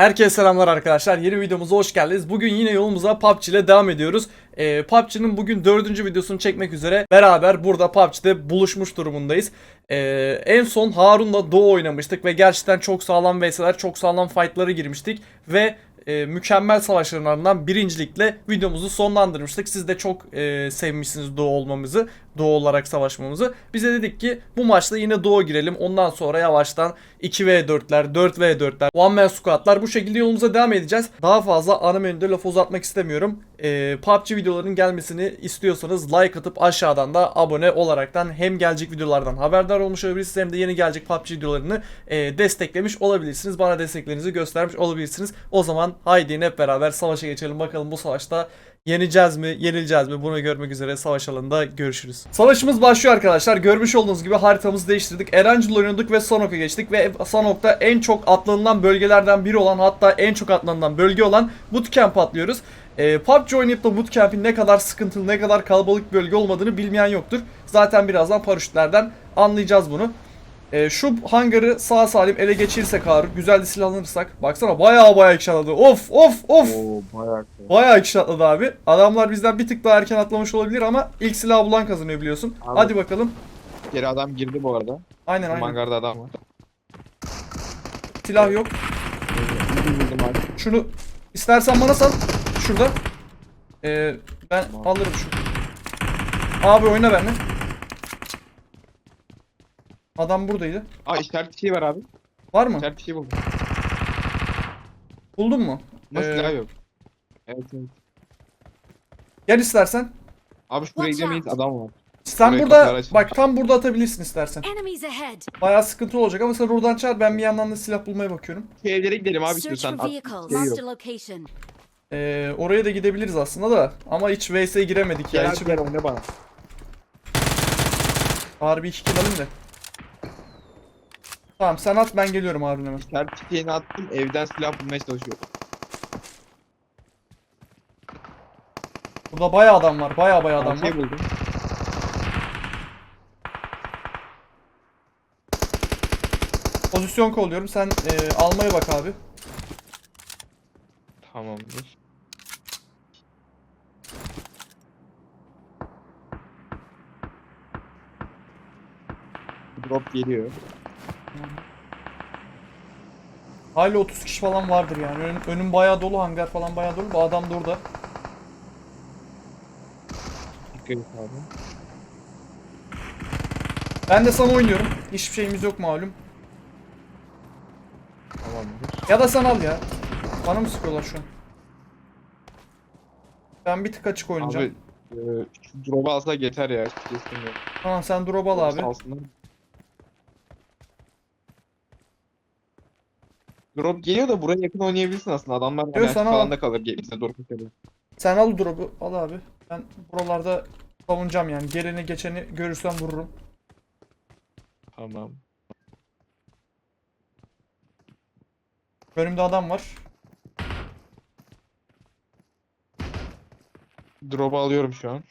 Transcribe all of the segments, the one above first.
Herkese selamlar arkadaşlar. Yeni videomuza hoş geldiniz. Bugün yine yolumuza PUBG ile devam ediyoruz. Ee, PUBG'nin bugün dördüncü videosunu çekmek üzere beraber burada PUBG'de buluşmuş durumundayız. Ee, en son Harun'la Doğu oynamıştık ve gerçekten çok sağlam vs'ler, çok sağlam fight'lara girmiştik ve e, mükemmel savaşların birincilikle videomuzu sonlandırmıştık. Siz de çok e, sevmişsiniz Doğu olmamızı, Doğu olarak savaşmamızı. Bize dedik ki bu maçta yine Doğu girelim. Ondan sonra yavaştan 2v4'ler, 4v4'ler, one man squad'lar bu şekilde yolumuza devam edeceğiz. Daha fazla ana menüde laf uzatmak istemiyorum. E, PUBG videolarının gelmesini istiyorsanız like atıp aşağıdan da abone olaraktan hem gelecek videolardan haberdar olmuş olabilirsiniz hem de yeni gelecek PUBG videolarını e, desteklemiş olabilirsiniz. Bana desteklerinizi göstermiş olabilirsiniz. O zaman haydi hep beraber savaşa geçelim. Bakalım bu savaşta yeneceğiz mi, yenileceğiz mi? Bunu görmek üzere savaş alanında görüşürüz. Savaşımız başlıyor arkadaşlar. Görmüş olduğunuz gibi haritamızı değiştirdik. Erancıl oynadık ve Sanok'a geçtik ve Sanok'ta en çok atlanılan bölgelerden biri olan hatta en çok atlanılan bölge olan Bootcamp atlıyoruz. Ee, PUBG oynayıp da Bootcamp'in ne kadar sıkıntılı, ne kadar kalabalık bir bölge olmadığını bilmeyen yoktur. Zaten birazdan paraşütlerden anlayacağız bunu. Ee, şu hangarı sağ salim ele geçirirsek Harun, güzel de silahlanırsak. Baksana bayağı bayağı kişi atladı. Of of of. Oo bayağı. Bayağı kişi atladı abi. Adamlar bizden bir tık daha erken atlamış olabilir ama ilk silahı bulan kazanıyor biliyorsun. Abi. Hadi bakalım. Geri adam girdi bu arada. Aynen aynen. Mangarda adam var. Silah yok. Şunu istersen bana sal. Şurada. Ee, ben Tamam. alırım şu. Abi oyna benimle. Adam buradaydı. Aa işaret şey var abi. Var mı? İşaret şey buldum. Buldun mu? Ama Ee, silah yok. Evet evet. Gel istersen. Abi şuraya gidemeyiz adam var. Sen burada bak tam burada atabilirsin istersen. Bayağı sıkıntı olacak ama sen oradan çağır ben bir yandan da silah bulmaya bakıyorum. Şu evlere gidelim abi istiyorsan. şey yok. Ee, oraya da gidebiliriz aslında da ama hiç VS'ye giremedik ya. Gel Hiç gel oyna bana. Harbi iki kill alayım da. Tamam sen at ben geliyorum Harun hemen. Şeyini attım evden silah bulmaya çalışıyorum. Burada bayağı adam var. Bayağı bayağı adam Adam var. şey buldum. Pozisyon kolluyorum. Sen e, almaya bak abi. Tamamdır. Drop geliyor. Hala 30 kişi falan vardır yani. Ön, önüm bayağı dolu. Hangar falan bayağı dolu. Bu adam da orada. Dikkat et abi. Ben de sana oynuyorum. Hiçbir şeyimiz yok malum. Tamamdır. Ya da sen al ya. Bana mı sıkıyorlar şu an? Ben bir tık açık oynayacağım. Abi e, şu drop'u alsak yeter ya. Şey. Tamam sen drop al abi. Sağ Drop geliyor da buraya yakın oynayabilirsin aslında. Adamlar Yok, hemen sana falan da kalır. Bize doğru kaçarıyor. Sen al drop'u. Al abi. Ben buralarda savunacağım yani. Geleni geçeni görürsem vururum. Tamam. Önümde adam var. Drop'u alıyorum şu an.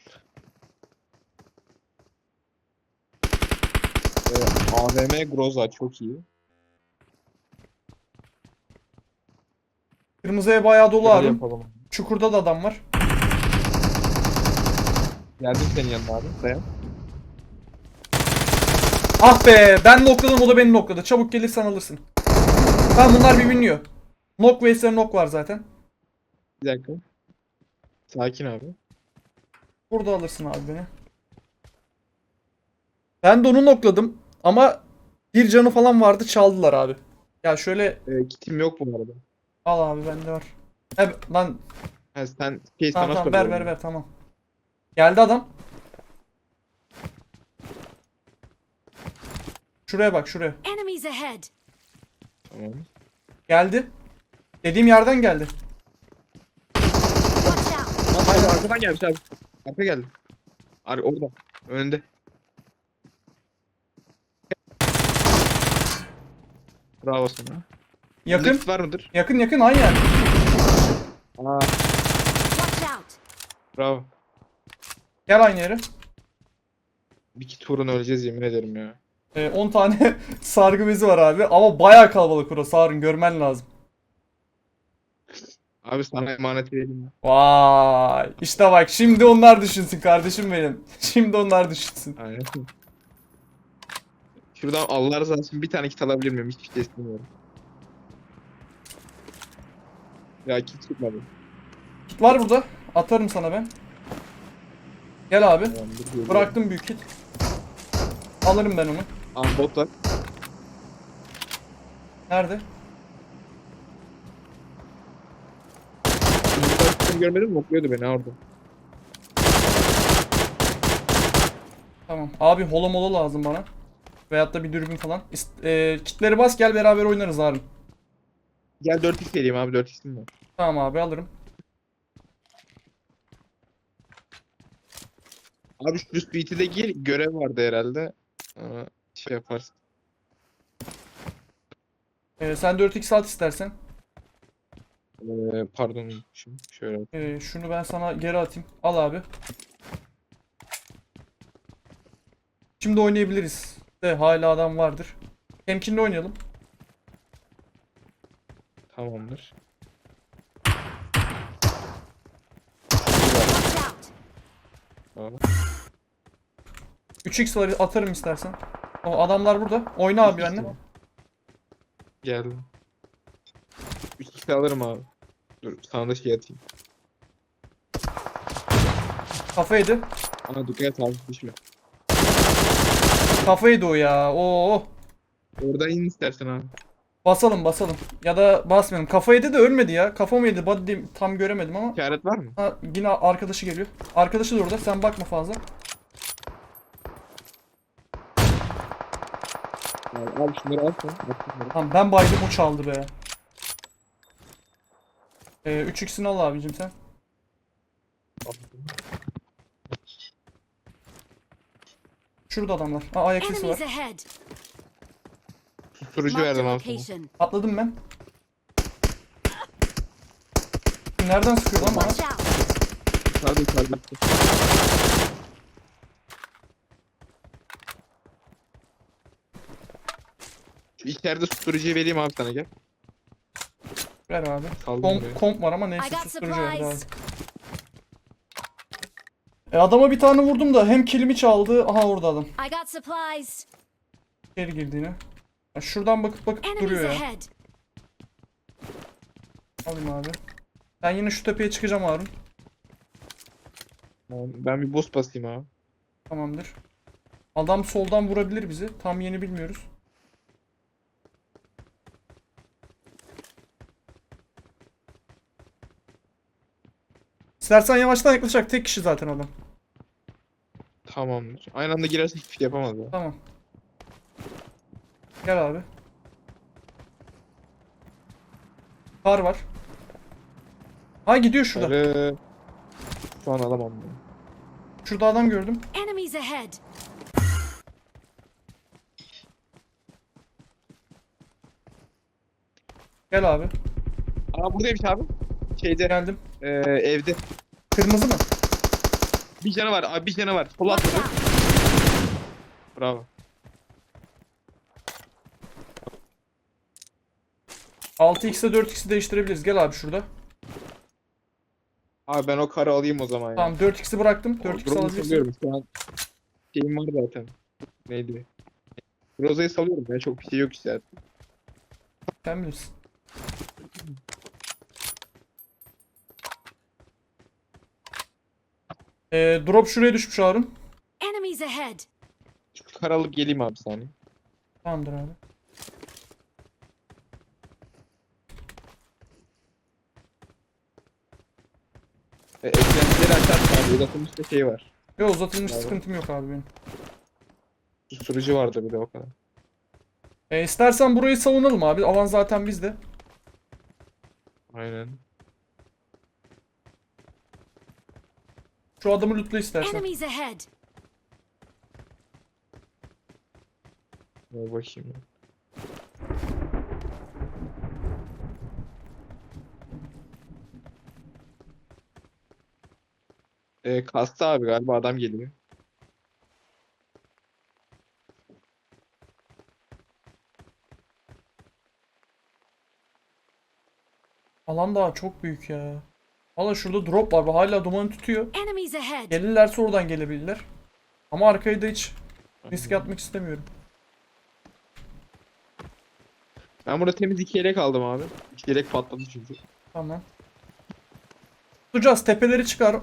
Ee, AVM Groza çok iyi. Kırmızı ev bayağı dolu Şöyle abi. yapalım. Çukurda da adam var. Geldim senin yanına abi. Dayan. Ah be ben nokladım o da beni nokladı. Çabuk gelirsen alırsın. Tamam bunlar bir biniyor. Nok vs nok var zaten. Bir dakika. Sakin abi. Burada alırsın abi beni. Ben de onu nokladım ama bir canı falan vardı çaldılar abi. Ya şöyle Ee, kitim yok bu arada. Al abi bende var. He, lan Ha, sen şey tamam sana tamam ver soruyorum. ver ver tamam. Geldi adam. Şuraya bak şuraya. Enemies ahead. Tamam. Geldi. Dediğim yerden geldi. Watch out. Lan hayır arkadan gelmiş abi. Arka geldi. Ar orada. Önünde. Bravo sana. Yakın. Lift var mıdır? Yakın yakın aynen. Aa, Watch out. bravo. Gel aynı yere. Bir iki turun öleceğiz yemin ederim ya. Ee, 10 tane sargı bezi var abi ama bayağı kalabalık orası Harun görmen lazım. Abi sana emanet verelim. Vay. İşte bak şimdi onlar düşünsün kardeşim benim. Şimdi onlar düşünsün. Aynen. Şuradan Allah razı olsun bir tane kit alabilir miyim? Hiçbir şey istemiyorum. Ya kit çıkmadı. Kit var burada. Atarım sana ben. Gel abi. Tamamdır. Bıraktım büyük kit. Alırım ben onu. Aa bot var. Nerede? Seni görmedim mi? Okluyordu beni orada. Tamam. Abi holo molo lazım bana. Veyahut da bir dürbün falan. İst- e, kitleri bas gel beraber oynarız Harun. Gel 4x vereyim abi 4x'im var. Tamam abi alırım. Abi şu speed'i de gir. Görev vardı herhalde. Aa, şey yaparsın. E, sen 4x at istersen. Ee, pardon unutmuşum. Şöyle. E, şunu ben sana geri atayım. Al abi. Şimdi oynayabiliriz. De hala adam vardır. Temkinli oynayalım. Tamamdır. Watch out! Tamam. 3x atarım istersen. O adamlar burada. Oyna abi benimle. Geldim. 3x alırım abi. Dur sana da şey atayım. Kafa yedi. Aa dikkat et abi düşme. Kafa yedi o ya. Oo. Oradan in istersen abi. Basalım basalım. Ya da basmayalım. Kafa yedi de ölmedi ya. Kafa mı yedi? Body tam göremedim ama. İşaret var mı? Ha, yine arkadaşı geliyor. Arkadaşı da orada. Sen bakma fazla. Abi, abi şunları al sen. Tamam ben baydım o çaldı be. Ee, 3x'ini al abicim sen. Şurada adamlar. Aa ayak sesi var. Enemies ahead! Susturucu Marked a verdim abi sana. location. Atladım ben. Nereden sıkıyor lan bana? Watch out! Yukarıda yukarıda. İçeride susturucuyu vereyim abi sana gel. Ver abi. Buraya. Komp, komp var ama I neyse got susturucu ver abi. supplies. E, adama bir tane vurdum da hem kilimi çaldı. Aha orada adam. I got supplies. Geri girdi yine. Ya şuradan bakıp bakıp Enemies duruyor ya. ahead! Alayım abi. Ben yine şu tepeye çıkacağım Harun. Tamam, Ben bir boost basayım abi. Tamamdır. Adam soldan vurabilir bizi. Tam yeni bilmiyoruz. İstersen yavaştan yaklaşacak. Tek kişi zaten adam. Tamamdır. Aynı anda girerse hiçbir şey yapamaz ya. Tamam. Gel abi. Kar var. Ha gidiyor şurada. Sarı. Şu an alamam bunu. Şurada adam gördüm. Enemies ahead! Gel abi. Aa buradaymış abi. Şeyde Geldim. eee, evde. Kırmızı mı? Bir canı var. Abi bir canı var. Watch atladı. Bravo. 6x'e 4x'i değiştirebiliriz. Gel abi şurada. Abi ben o karı alayım o zaman ya. Tamam 4x'i bıraktım. O 4x drone'u alabilirsin. salıyorum. Şu an şeyim var zaten. Neydi? Roza'yı salıyorum ya. Çok bir şey yok işte. Sen bilirsin. Ee, drop şuraya düşmüş Harun. Enemies ahead! Karı alıp geleyim abi saniye. Tamamdır abi. E, eklentileri açarsın abi. Uzatılmış da şey var. Yok uzatılmış Abi. sıkıntım yok abi benim. Susturucu vardı bir de o kadar. Ee, istersen burayı savunalım abi. Alan zaten bizde. Aynen. Şu adamı lootla istersen. Enemies ahead! Bakayım. ya. E, kastı abi galiba adam geliyor. Alan daha çok büyük ya. Valla şurada drop var. Hala dumanı tutuyor. Gelirlerse oradan gelebilirler. Ama arkayı da hiç riske atmak istemiyorum. Ben burada temiz iki yelek aldım abi. İki yelek patladı çünkü. Tamam. Tutacağız. Tepeleri çıkar.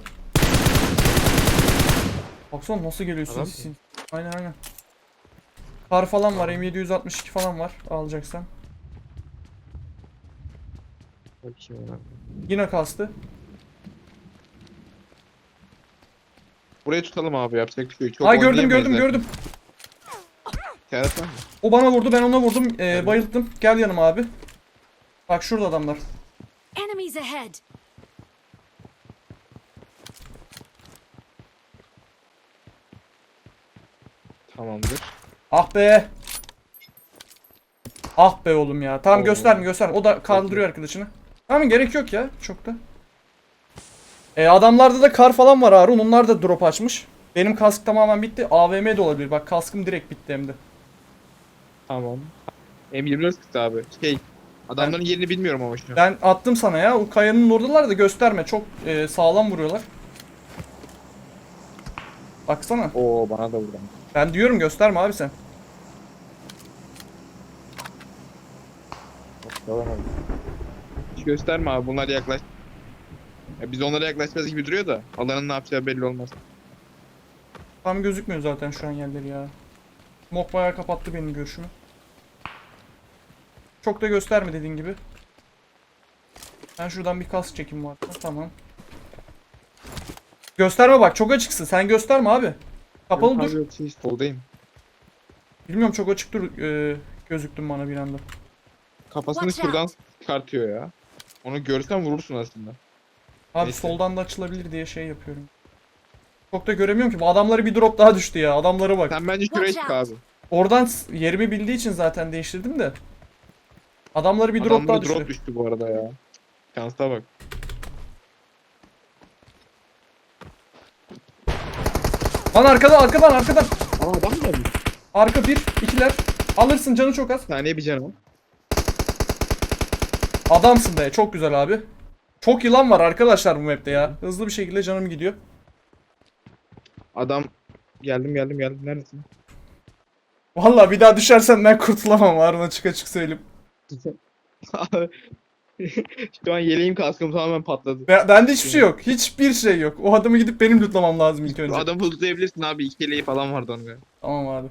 Baksana nasıl geliyorsun Adam sisin. Aynen aynen. Kar falan var. M762 falan var. Alacaksan. Bakayım ona. Yine kastı. Burayı tutalım abi yapacak bir şey yok. Çok Ay gördüm oynayamayız gördüm zaten. gördüm. İşaret var mı? O bana vurdu ben ona vurdum. Ee, Evet. bayılttım. Gel yanıma abi. Bak şurada adamlar. Enemies ahead. Tamamdır. Ah be. Ah be oğlum ya. Tamam Oo. gösterme gösterme. O da kaldırıyor arkadaşını. Tamam gerek yok ya çok da. E, adamlarda da kar falan var Harun. Onlar da drop açmış. Benim kask tamamen bitti. AVM de olabilir. Bak kaskım direkt bitti hem de. Tamam. M24 sıktı abi. Şey, adamların yerini bilmiyorum ama şu an. Ben attım sana ya. O kayanın oradalar da gösterme. Çok e, sağlam vuruyorlar. Baksana. Oo bana da vurdu. Ben diyorum gösterme abi sen. Hiç gösterme abi bunlar yaklaş. Ya biz onlara yaklaşacağız gibi duruyor da alanın ne yapacağı belli olmaz. Tam gözükmüyor zaten şu an yerleri ya. Mok bayağı kapattı benim görüşümü. Çok da gösterme dediğin gibi. Ben şuradan bir kas çekeyim varsa. Tamam. Gösterme bak çok açıksın. Sen gösterme abi. Kapalı Yok dur. abi, Şey, soldayım. Bilmiyorum çok açık dur e, gözüktün bana bir anda. Kafasını şuradan çıkartıyor ya. Onu görsen vurursun aslında. Abi Neyse. soldan da açılabilir diye şey yapıyorum. Çok da göremiyorum ki. Bu adamları bir drop daha düştü ya. Adamlara bak. Sen bence şuraya çık abi. Oradan s- yerimi bildiği için zaten değiştirdim de. Adamları bir drop Adamlara daha düştü. drop düştü bu arada ya. Şansa bak. Lan arkadan arkadan arkadan. Aa adam mı geldi? Arka bir, ikiler. Alırsın canı çok az. Saniye bir canım. Adamsın be. Çok güzel abi. Çok yılan var arkadaşlar bu map'te ya. Hızlı bir şekilde canım gidiyor. Adam geldim geldim geldim neredesin? Vallahi bir daha düşersen ben kurtulamam Harun açık açık söyleyeyim. Şu an yeleğim kaskım tamamen patladı. Ben, bende hiçbir şey yok. Hiçbir şey yok. O adamı gidip benim lootlamam lazım ilk önce. Adamı hızlayabilirsin abi. İki yeleği falan vardı onun. galiba. Tamam abi.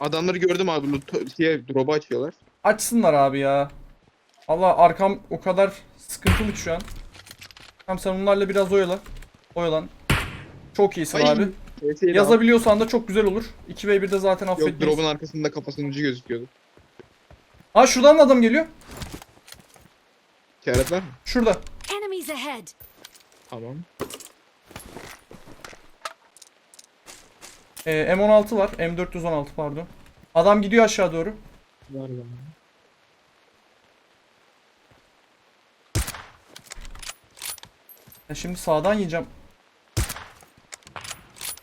Adamları gördüm abi. Loot, şey, drop'u açıyorlar. Açsınlar abi ya. Allah arkam o kadar sıkıntılı ki şu an. Tamam sen onlarla biraz oyala. Oyalan. Çok iyisin Ay, abi. Al. Yazabiliyorsan da çok güzel olur. 2v1'de zaten Yok affetmeyiz. drop'un arkasında kafasının ucu gözüküyordu. Ha şuradan da adam geliyor. İşaret var mı? Şurada. Enemies ahead. Tamam. Ee, M16 var. M416 pardon. Adam gidiyor aşağı doğru. Var var. Ya şimdi sağdan yiyeceğim.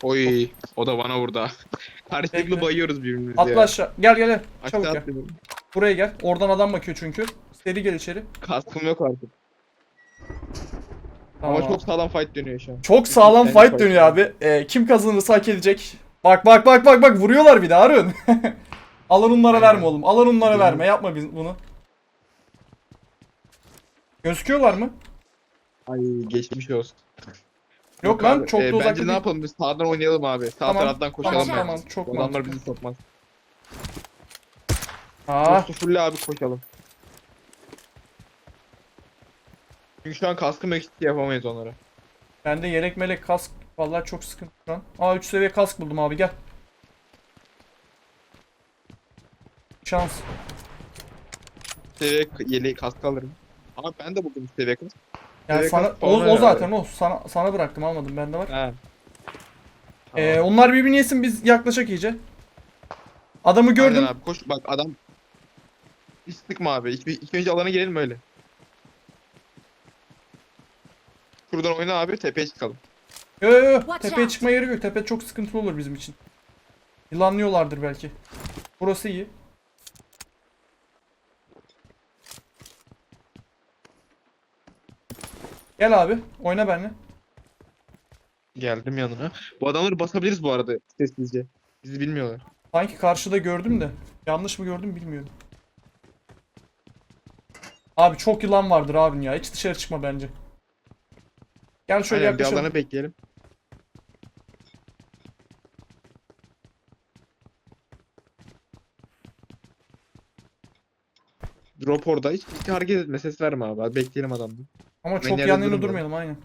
Oy. O da bana vurdu. ha. Karşılıklı Bekle. bayıyoruz birbirimizi Atla ya. aşağı. Gel gel gel. Aşağı Çabuk gel. atlıyorum. Buraya gel. Oradan adam bakıyor çünkü. Seri gel içeri. Kaskım yok artık. Tamam. Ama çok sağlam fight dönüyor şu an. Çok sağlam En fight fight dönüyor abi. Ee, kim kazanırsa hak edecek. Bak bak bak bak bak vuruyorlar bir de Harun. Alan onlara verme oğlum. Alan onlara verme. Yapma biz bunu. Gözüküyorlar mı? Ay geçmiş olsun. Yok, lan abi. çok da Ee, uzakta Bence ne değil. yapalım biz sağdan oynayalım abi. Sağ Tamam, taraftan koşalım. Tamam bence. tamam çok Adamlar mantıklı. bizi sokmaz. Aa, Dostu fulle abi koşalım. Çünkü şu an kaskım eksik yapamayız onlara. bende yelek melek kask. Vallahi çok sıkıntı şu an. Aa 3 seviye kask buldum abi gel. Şans. Seviye yeleği kask alırım. Ama ben de buldum seviye kask. Yani sana o, o zaten o sana sana bıraktım almadım bende var. He. Ee, Tamam. onlar birbirini yesin biz yaklaşak iyice. Adamı gördüm. Aynen abi koş bak adam. Hiç sıkma abi. İlk, ilk önce alana girelim öyle. Şuradan oyna abi tepeye çıkalım. Yo yo yo Watch tepeye out. çıkma yeri yok. Tepe çok sıkıntılı olur bizim için. Yılanlıyorlardır belki. Burası iyi. Gel abi. Oyna benimle. Geldim yanına. Bu adamları basabiliriz bu arada sessizce. Bizi bilmiyorlar. Sanki karşıda gördüm de. Yanlış mı gördüm bilmiyorum. Abi çok yılan vardır abin ya. Hiç dışarı çıkma bence. Gel şöyle Aynen bir yaklaşalım. alana bekleyelim. Drop orada. Hiç, hiç hareket etme. Ses verme abi. Bekleyelim adamı. Ama çok yan yana durmayalım aynen.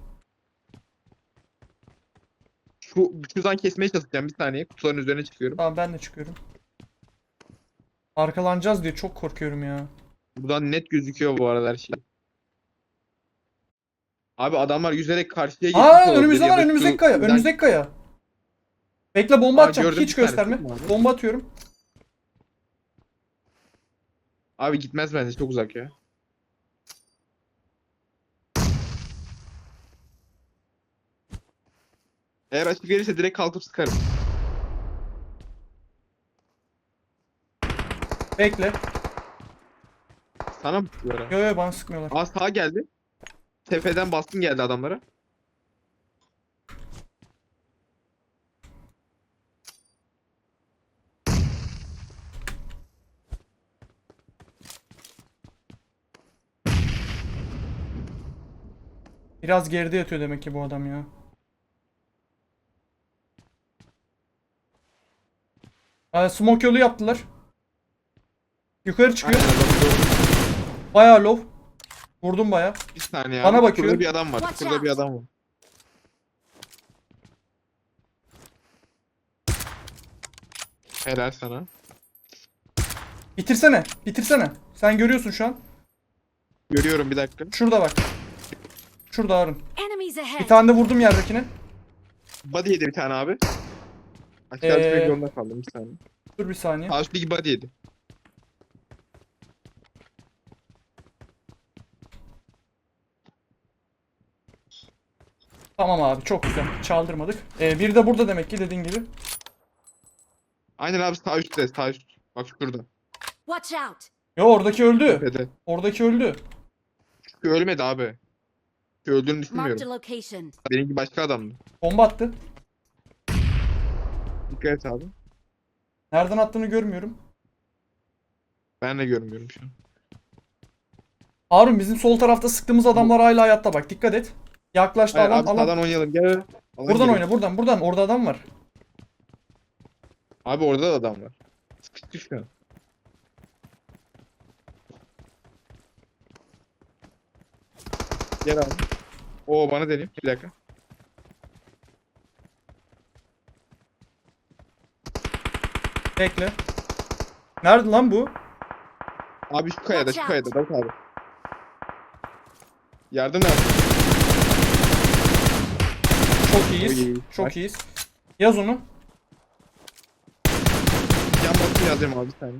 Şu şuradan kesmeye çalışacağım. Bir saniye. Kutuların üzerine çıkıyorum. Tamam ben de çıkıyorum. Arkalanacağız diye çok korkuyorum ya. Buradan net gözüküyor bu arada her şey. Abi adamlar yüzerek karşıya geçmiş Aa önümüzde var önümüzdeki kaya. yüzden- Önümüzdeki kaya. Bekle bomba Aa, atacağım. Hiç gösterme. Bomba atıyorum. Abi gitmez bence çok uzak ya. Eğer açık gelirse direkt kalkıp sıkarım. Bekle. Sana mı sıkıyorlar? Yo yo bana sıkmıyorlar. Aa sağa geldi. Tepeden baskın geldi adamlara. Biraz geride yatıyor demek ki bu adam ya. Aa, smoke yolu yaptılar. Yukarı çıkıyor. Bayağı low. Vurdum bayağı. Bir saniye Bana abi. bakıyor. Şurada bir adam var. Watch Şurada bir adam var. Helal sana. Bitirsene. Bitirsene. Sen görüyorsun şu an. Görüyorum bir dakika. Şurada bak. Şurada Harun. Enemies Bir ahead. tane de vurdum yerdekine. Body yedi bir tane abi. Aşağı Ee, düşmek zorunda kaldım bir saniye. Dur bir saniye. Sağ üstteki body yedi. Tamam abi çok güzel. Çaldırmadık. Ee, biri de burada demek ki dediğin gibi. Aynen abi sağ üstte sağ üst. Bak şurada. Watch out. Yo oradaki öldü. Tepede. Oradaki öldü. Şu ölmedi abi. Şu öldüğünü düşünmüyorum. location. Benimki başka adamdı. Bomba attı. Dikkat et abi. Nereden attığını görmüyorum. Ben de görmüyorum şu an. Harun bizim sol tarafta sıktığımız adamlar hala hayatta bak dikkat et. Yaklaştı Hayır, alan abi alan. sağdan oynayalım. Gel. Alan Buradan geliyor. oyna buradan buradan orada adam var. Abi orada da adam var. Sıkıştı şu an. Gel abi. Oo bana deniyor. Bir dakika. Bekle. Nerede lan bu? Abi şu kayada, şu kayada. Bak abi. Yardım lazım. Çok iyiyiz. iyi. Çok iyiyiz. Yaz onu. Yan basın yazacağım abi bir saniye.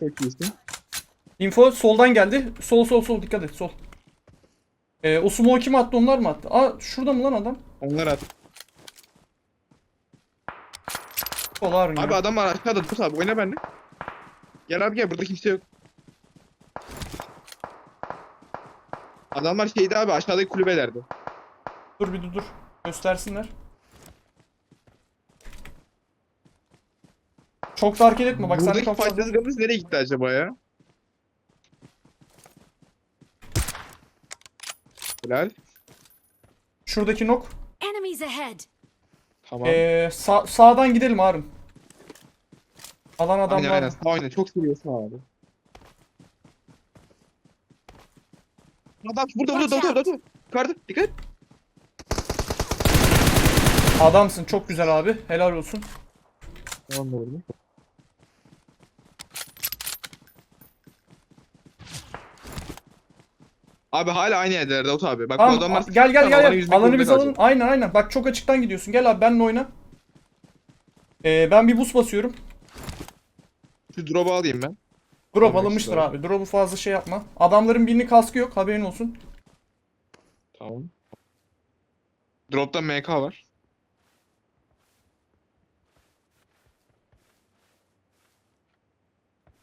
Çok iyisin. Info soldan geldi. Sol sol sol dikkat et sol. Ee, o smoke kim attı onlar mı attı? Aa şurada mı lan adam? Onlar at. Ya. Abi adam aşağıda. Dur abi oyna benimle. Gel abi gel burada kimse yok. Adamlar şeydi abi aşağıdaki kulübelerde. Dur bir dur dur. Göstersinler. Çok da hareket etme bak sen de Buradaki çok fazla. fightlarımız nereye gitti acaba ya? Helal. Şuradaki nok. Enemies ahead. Tamam. Ee, sağ- sağdan gidelim Harun. Alan aynen adamlar. aynen. Sağ oyna. Çok seviyorsun abi. Adam burada burada burada burada. Yukarıda. Dikkat et. Adamsın çok güzel abi. Helal olsun. Tamam doğru. Abi hala aynı yerlerde Davut abi. Bak bu Tamam adamlar a- gel gel Tamam, gel. gel. Alanı biz alın. kalacak. Aynen aynen. Bak çok açıktan gidiyorsun. Gel abi benimle oyna. Ee, ben bir boost basıyorum. Şu drop'u alayım ben. Drop Almak alınmıştır istiyorum. abi. Drop'u fazla şey yapma. Adamların birinin kaskı yok. Haberin olsun. Tamam. Drop'ta MK var.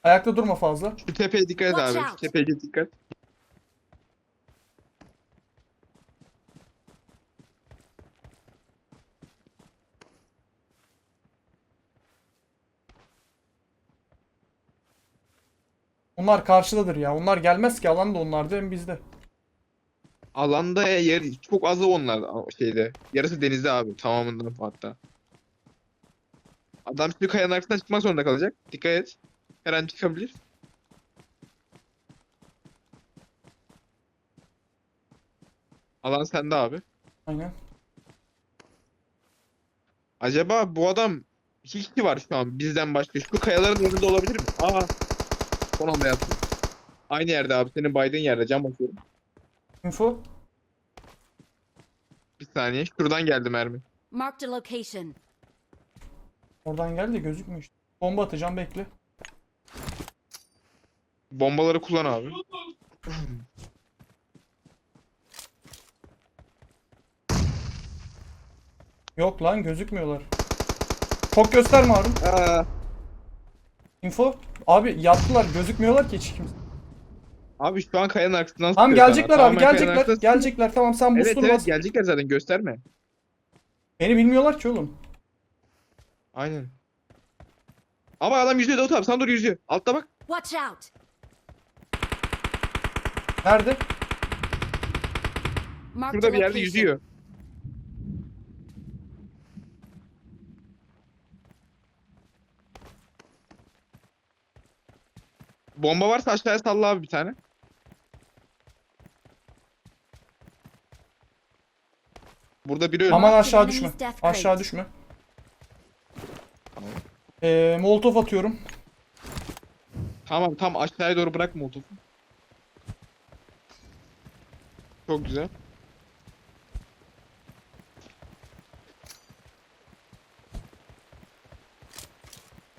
Ayakta durma fazla. Şu tepeye dikkat et abi. Şu tepeye dikkat. Onlar karşıdadır ya. Onlar gelmez ki alan da onlarda hem bizde. Alanda yer çok azı onlar şeyde. Yarısı denizde abi. Tamamından hatta. Adam şimdi kayanın arkasından çıkmak zorunda kalacak. Dikkat et. Her an çıkabilir. Alan sende abi. Aynen. Acaba bu adam iki kişi var şu an bizden başka. Şu kayaların önünde olabilir mi? Aa. Son anda yaptım. Aynı yerde abi. Senin baydığın yerde. Cam basıyorum. Info. Bir saniye. Şuradan geldi mermi. Marked a location. Oradan geldi gözükmüyor işte. Bomba atacağım bekle. Bombaları kullan abi. Yok lan gözükmüyorlar. Çok gösterme Harun. Aa. Info. Abi yattılar gözükmüyorlar ki hiç kimse. Abi şu an kayanın arkasından Tamam sıkıyor sana. gelecekler abi Tamamen kayanın gelecekler. arkasından- Gelecekler tamam sen Evet boostunu evet bas. gelecekler zaten gösterme. Beni bilmiyorlar ki oğlum. Aynen. Ama adam yüzüyor Davut abi sana doğru yüzüyor. Altta bak. Watch out. Nerede? Marked Şurada bir yerde location. yüzüyor. Bomba varsa aşağıya salla abi bir tane. Burada biri öldü. Aman aşağı düşme. Aşağı düşme. Ee, Molotov atıyorum. Tamam tam aşağıya doğru bırakma o topu. Çok güzel.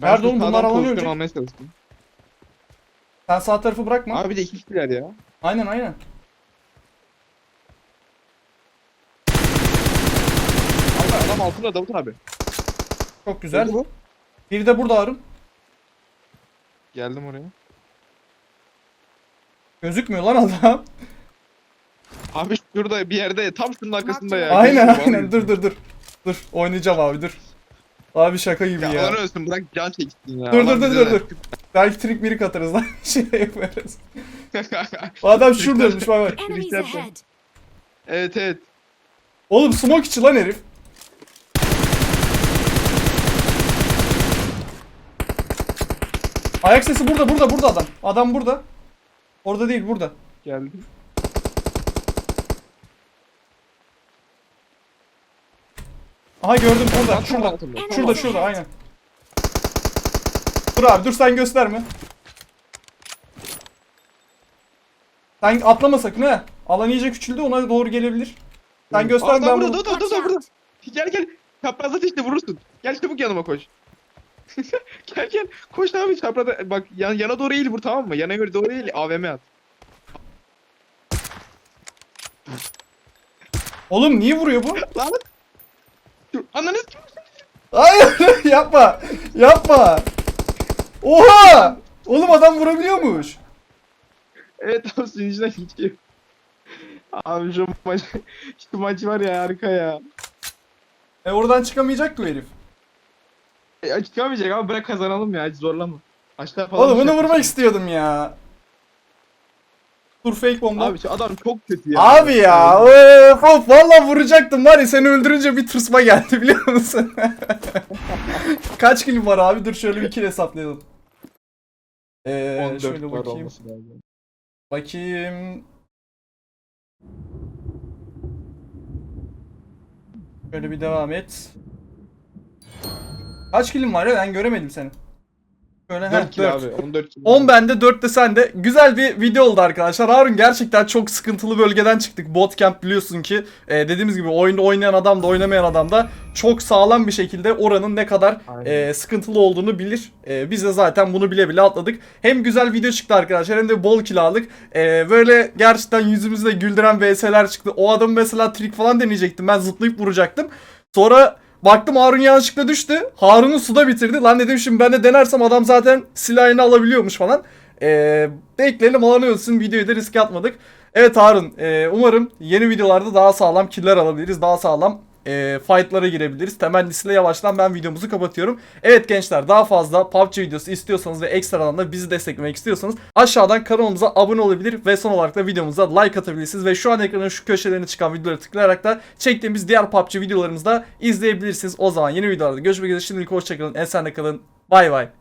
Ben Nerede oğlum? Bunlar alanı ölecek. Sen sağ tarafı bırakma. Abi bir de iki kişiler ya. Aynen aynen. Abi adam altında Davut abi. Çok güzel. Bu. Biri de burada Harun. Geldim oraya. Gözükmüyor lan adam. Abi şurada bir yerde tam şunun arkasında ya. aynen aynen. abi. Dur dur dur. Dur oynayacağım abi dur. Abi şaka gibi Ya, ya. Alan ölsün bırak can çeksin ya. Dur dur dur dur dur. Belki trik mirik atarız lan. şey yaparız. O adam şuradaymış bak bak. Ahead. evet evet. Oğlum smoke içi lan herif. Ayak sesi burada burada burada adam. Adam burada. Orada değil burada. Geldim. Aha gördüm burada. Tam Şurada. Şurada şurada aynen. Dur abi dur sen gösterme. Sen atlama sakın ha. Alan iyice küçüldü ona doğru gelebilir. Sen Aa, göster adam ben burada, bu- Watch Davut abi, burada. Gel gel. Çapraz ateşle vurursun. Gel çabuk yanıma koş. gel gel. Koş abi çapraz. Bak yan, yana doğru eğil vur tamam mı? Yana göre doğru eğil. AVM at. Oğlum niye vuruyor bu? Lan. Ananı Hayır yapma. Yapma. Oha! Oğlum adam vurabiliyormuş. Evet abi yüzünden hiç yok. Abi şu maç, şu maç var ya harika ya. E oradan çıkamayacak ki o herif. E, çıkamayacak abi bırak kazanalım ya hiç zorlama. Aşağı falan Oğlum bunu düşecek. vurmak istiyordum ya. Dur fake bomba. Abi şu adam çok kötü ya. Abi ya of of valla vuracaktım var ya seni öldürünce bir tırsma geldi biliyor musun? Kaç kilim var abi dur şöyle bir kill hesaplayalım. Ee, 14 şöyle var bakayım. olması lazım. Bakayım. Şöyle bir devam et. Kaç kilim var ya ben göremedim seni. Şöyle 4 heh, kill dört. abi 14 kill. 10 bende 4 de sende. Güzel bir video oldu arkadaşlar. Harun gerçekten çok sıkıntılı bölgeden çıktık. Botcamp biliyorsun ki e, dediğimiz gibi oyunda oynayan adam da oynamayan adam da çok sağlam bir şekilde oranın ne kadar e, sıkıntılı olduğunu bilir. E, biz de zaten bunu bile bile atladık. Hem güzel video çıktı arkadaşlar hem de bol kill aldık. E, böyle gerçekten yüzümüzde güldüren VS'ler çıktı. O adamı mesela trik falan deneyecektim. Ben zıplayıp vuracaktım. Sonra Baktım Harun yanlışlıkla düştü. Harun'u suda bitirdi. Lan dedim şimdi ben de denersem adam zaten silahını alabiliyormuş falan. Ee, bekleyelim alan ölsün. Videoyu da riske atmadık. Evet Harun e, umarım yeni videolarda daha sağlam killer alabiliriz. Daha sağlam e, fightlara girebiliriz. Temennisiyle yavaştan ben videomuzu kapatıyorum. Evet gençler daha fazla PUBG videosu istiyorsanız ve ekstradan da bizi desteklemek istiyorsanız aşağıdan kanalımıza abone olabilir ve son olarak da videomuza like atabilirsiniz. Ve şu an ekranın şu köşelerine çıkan videoları tıklayarak da çektiğimiz diğer PUBG videolarımızı da izleyebilirsiniz. O zaman yeni videolarda görüşmek üzere. Şimdilik hoşçakalın. Esenle kalın. Bay bay.